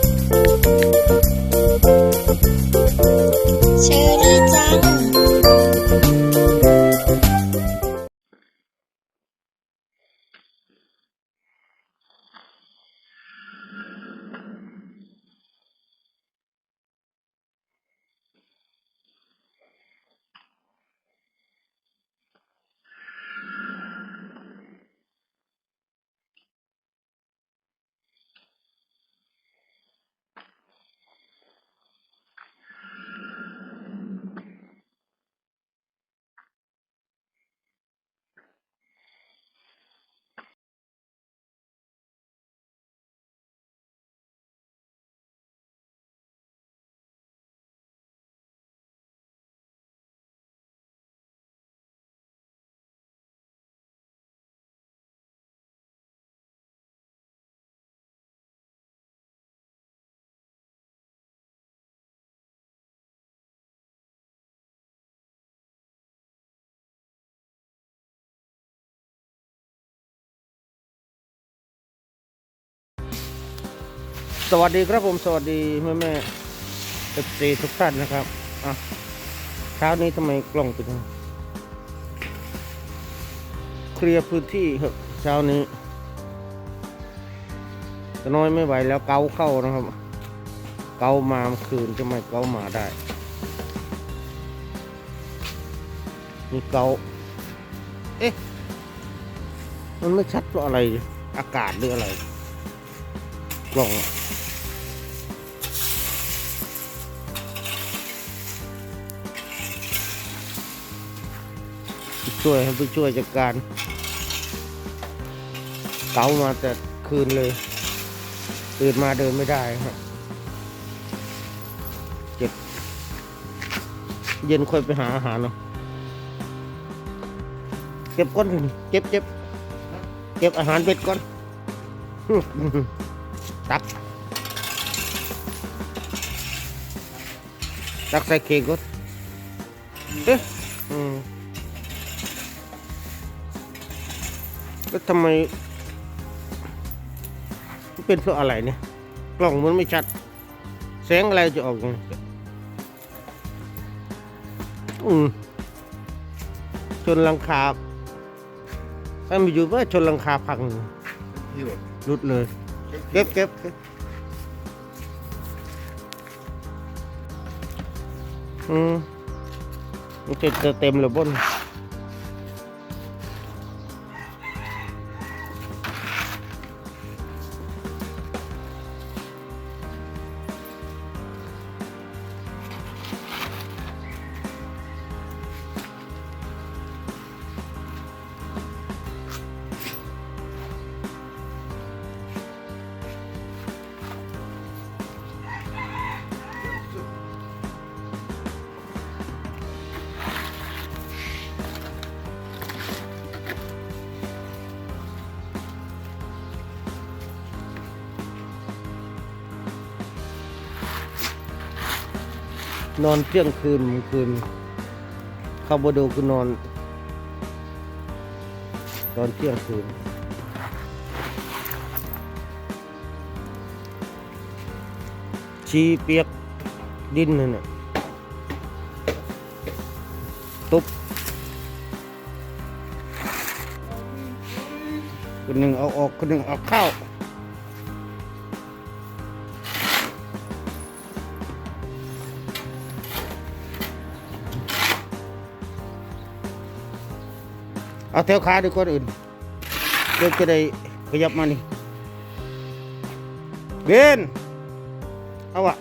เช สวัสดีครับผมสวัสดีแม่แม่เอฟซีทุกท่านนะครับอะเช้านี้ทำไมกล้องเป็นอย่างเคลียร์พื้นที่เถอะเช้านี้จะน้อยไม่ไหวแล้วเกาเข้านะครับ เกามาคืนจะไม่เกามาได้มีเกาเอ๊ะมันไม่ชัดเพราะอะไรอากาศหรืออะไรกล่อง ช่วยให้ไปช่วยจัดการ เกามาแต่คืนเลย ตื่นมาเดินไม่ได้ครับเจ็บ เย็นค่อยไปหาอาหารเนาะเก็บก้อนเก็บเก็บเก็บอาหารเบ็ดก่อน ตัก ตักใส่เข่งก่อนเอ๊ะอืม แล้วทำไมมันเป็นเพราะอะไรเนี่ย กล้องมันไม่ชัด แสงอะไรจะออกมาอืมชนหลังคาถ้ามีอยู่ว่าชนหลังคาพังที่แบบรุดเลย เก็บเก็บเก็บอืมมันจะจะเต็มเลยบน นอนเที่ยงคืนเมื่อคืนเข้าบดูคือนอน ตอนเที่ยงคืนชีเปียกดินนั่นน่ะตุบคนหนึ่งเอาออกคนหนึ่งเอาเข้า เอาแถวขาดีกว่าอื่นเดี๋ยวจะได้ขยับมานี่เบนเอาอะ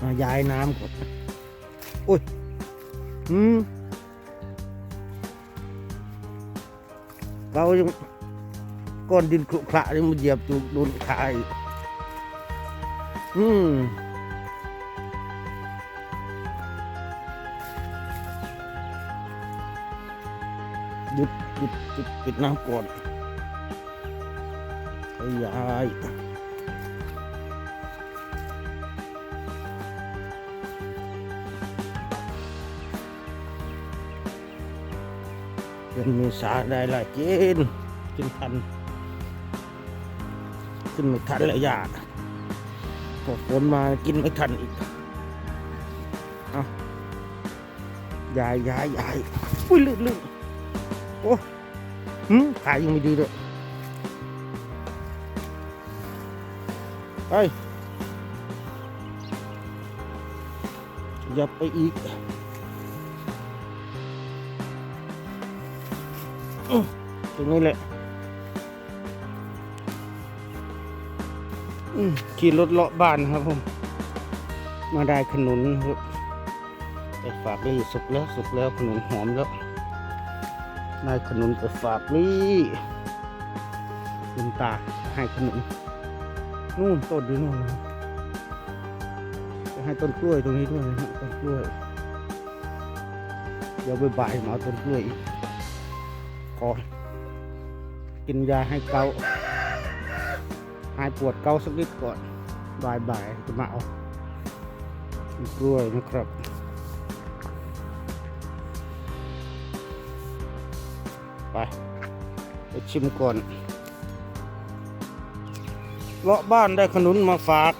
ยาย้ายน้ำก่อน เขายังก้อนดินขรุขระนี่มันเหยียบจูโดนขาอีกอืมหยุดหยุดหยุดปิดน้ำก่อนขยาย เดือนเมษาได้หลายเจนกินทัน ขึ้นไม่ทันแล้วยาพอฝนมากินไม่ทันอีกเอายายยายยายอุ้ยลื่นลื่นโอ้หืมขายยังไม่ดีเลยไปอย่าไปอีก ตรงนี้แหละขี่รถเลาะบ้านครับผม มาได้ขนุนครับไปฝากนี่สุกแล้วสุกแล้วขนุนหอมแล้วได้ขนุนไปฝากนี่คุณตาให้ขนุนนู่นต้นอยู่นู่นนะจะให้ต้นกล้วยตรงนี้ด้วยนะต้นกล้วย เดี๋ยวบ่ายๆมาเอาต้นกล้วยอีก ขอกินยาให้เกาหายปวดเกาสักนิดก่อนบ่ายบายๆจะมาเอากล้วยนะครับไปไปชิมก่อนเลาะบ้านได้ขนุนมาฝาก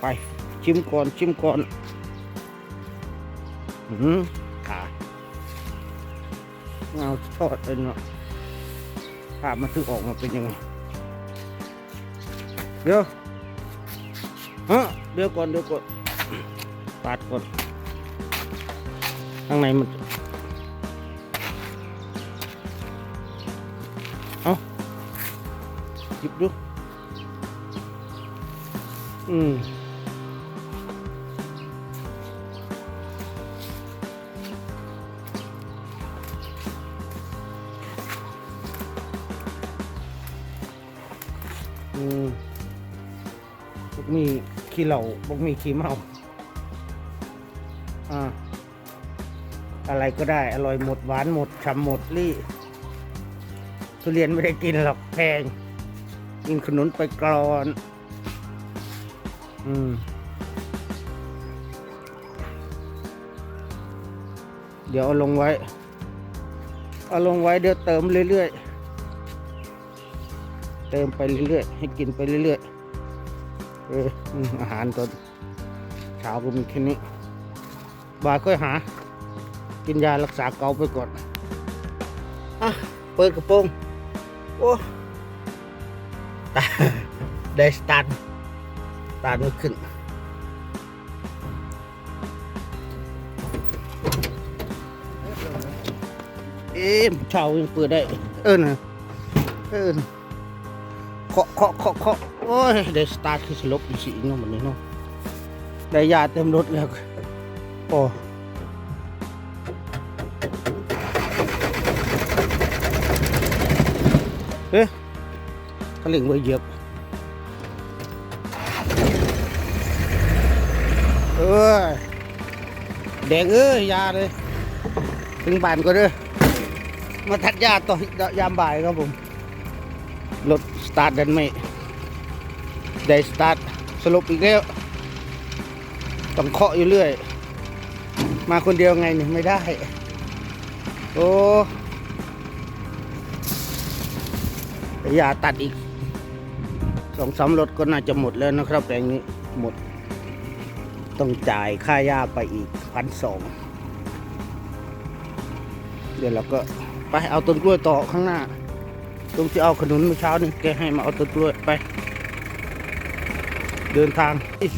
ไปชิมก่อนชิมก่อนอืม เงาทอดเลยเนาะภาพมันถึงออกมาเป็นยังไงเดี๋ยวฮะเดี๋ยวก่อนเดี๋ยวก่อนปาดก่อนข้างในมันเอาหยิบดูอืม อืมบกมีขี้เหล่าบกมีขี้เมาอ่าอะไรก็ได้ อร่อยหมดหวานหมดฉ่ำหมดรี่ทุเรียนไม่ได้กินหรอกแพง กินขนุนไปก่อน อืม เดี๋ยวเอาลงไว้ เอาลงไว้เดี๋ยวเติมเรื่อยๆ ติมไปเรื่อยๆให้กินไปเรื่อยๆเอออาหารตอนเช้าก็มีแค่นี้บ่ายค่อยหา กินยารักษาเกาไปก่อนอะเปิดกระโปรงโอ้ตาได้สตาร์ทตาร์ทไม่ขึ้นเอ๊ะเช้ายังเปิดได้ เออนะเออ เคาะเคาะเคาะเคาะโอ้ยได้สตาร์ทคือสลบอีสิเนาะมันนี้เนาะได้ยาเต็มรถแล้วโอ้เอ๊ะกระหลิงไว้เหยียบเอ้ยแดงเอ้ยยาเลย ถึงบ้านก็เด้อมาทัดยาต่อยามบ่ายครับผมรถ ตาร์ทดันไม่ได้สตาร์ทสลบอีกแล้วต้องเคาะอยู่เรื่อย มาคนเดียวไงเนี่ยไม่ได้ โอ้แต่ยาตัดอีกสองสามรถก็น่าจะหมดแล้วนะครับแปลงนี้หมด ต้องจ่ายค่ายาไปอีกพันสองเดี๋ยวเราก็ไปเอาต้นกล้วยต่อข้างหน้า ตรงที่เอาขนุนเมื่อเช้านี่แกให้มาเอาต้นกล้วยไป เดินทางอิ๊ะ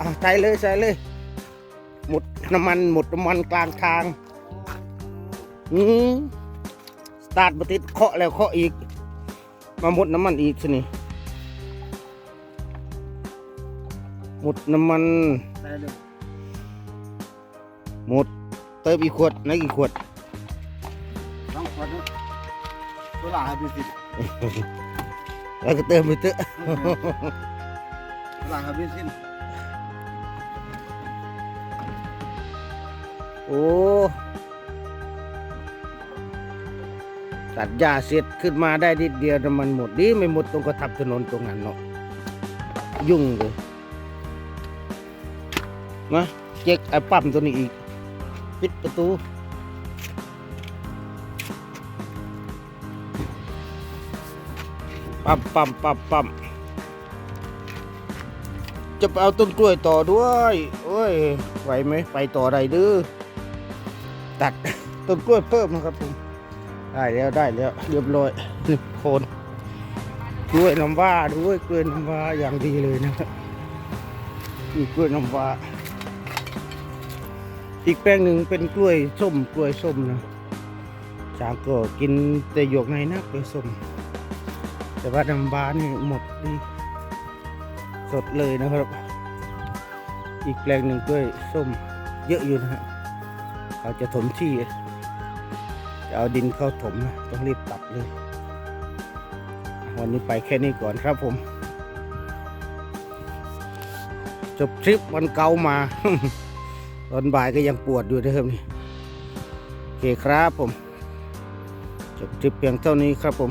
อะใส่เลยใส่เลย หมดน้ำมันหมดน้ำมันกลางทางอืมสตาร์ทมาติดเคาะแล้วเคาะอีก มาหมดน้ำมันอีกสินี่หมดน้ำมันได้เลยหมดเติมอีกขวดไหนกี่ขวด ตัวละห้าบิสิแล้วก็เติมไปเถอะตัวละห้าบิสิโอ้ตัดหญ้าเสร็จขึ้นมาได้นิดเดียวน้ำมันหมดดีไม่หมดตรงกระทับถนนตรงนั้นเนาะยุ่งเลยมาเจ๊กไอ้ปั๊มตัวนี้อีก ปิดประตู ปั๊มปั๊มปั๊มปั๊มจะไปเอาต้นกล้วยต่อด้วยโอ้ยไหวไหมไปต่อได้ดื้อตัดต้นกล้วยเพิ่มนะครับผมได้แล้วได้แล้วเรียบร้อยนี่โคนกล้วยน้ำว้าด้วยกล้วยน้ำว้าอย่างดีเลยนะครับนี่กล้วยน้ำว้าอีกแปลงหนึ่งเป็นกล้วยส้มกล้วยส้มนะช้างก็กินแต่หยวกในนะกล้วยส้ม แต่ว่าน้ำว้านี่หมดดีสดเลยนะครับ อีกแปลงหนึ่งกล้วยส้มเยอะอยู่นะฮะเขาจะถมที่จะเอาดินเข้าถมนะต้องรีบตัดเลย วันนี้ไปแค่นี้ก่อนครับผม จบทริปวันเก่ามา ตอนบ่ายก็ยังปวดอยู่นะครับนี่โอเคครับผม จบทริปเพียงเท่านี้ครับผม